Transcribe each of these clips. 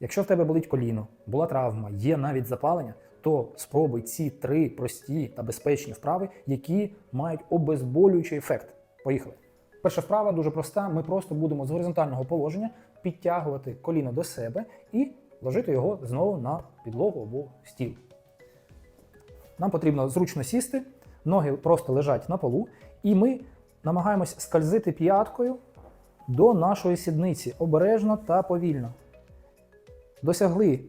Якщо в тебе болить коліно, була травма, є навіть запалення, то спробуй ці три прості та безпечні вправи, які мають обезболюючий ефект. Поїхали. Перша вправа дуже проста. Ми просто будемо з горизонтального положення підтягувати коліно до себе і ложити його знову на підлогу або стіл. Нам потрібно зручно сісти, ноги просто лежать на полу, і ми намагаємось скользити п'яткою до нашої сідниці обережно та повільно. Досягли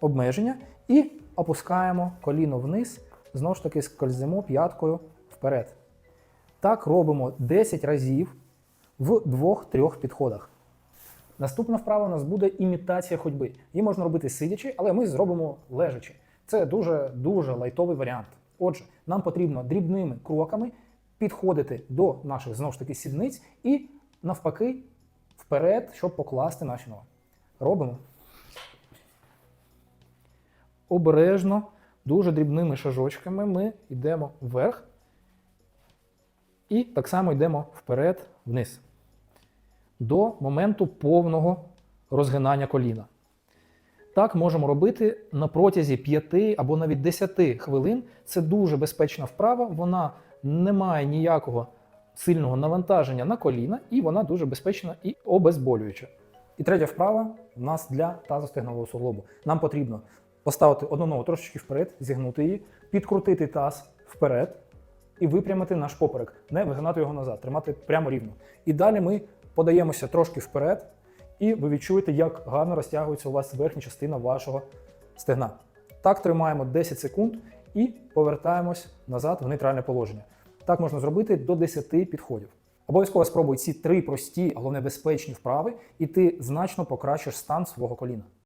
обмеження і опускаємо коліно вниз, знову ж таки скользимо п'яткою вперед. Так робимо 10 разів в двох-трьох підходах. Наступна вправа у нас буде імітація ходьби. Її можна робити сидячи, але ми зробимо лежачи. Це дуже дуже лайтовий варіант. Отже, нам потрібно дрібними кроками підходити до наших знову ж таки сідниць і навпаки вперед, щоб покласти наші ноги. Робимо. Обережно, дуже дрібними шажочками ми йдемо вверх і так само йдемо вперед вниз до моменту повного розгинання коліна. Так можемо робити на протязі 5 або навіть 10 хвилин. Це дуже безпечна вправа, вона не має ніякого сильного навантаження на коліна, і вона дуже безпечна і обезболююча. І третя вправа у нас для тазостегнового суглобу. Нам потрібно поставити одну ногу трошечки вперед, зігнути її, підкрутити таз вперед і випрямити наш поперек, не вигинати його назад, тримати прямо рівно. І далі ми подаємося трошки вперед, і ви відчуєте, як гарно розтягується у вас верхня частина вашого стегна. Так тримаємо 10 секунд і повертаємось назад в нейтральне положення. Так можна зробити до 10 підходів. Обов'язково спробуй ці три прості, головне безпечні вправи, і ти значно покращиш стан свого коліна.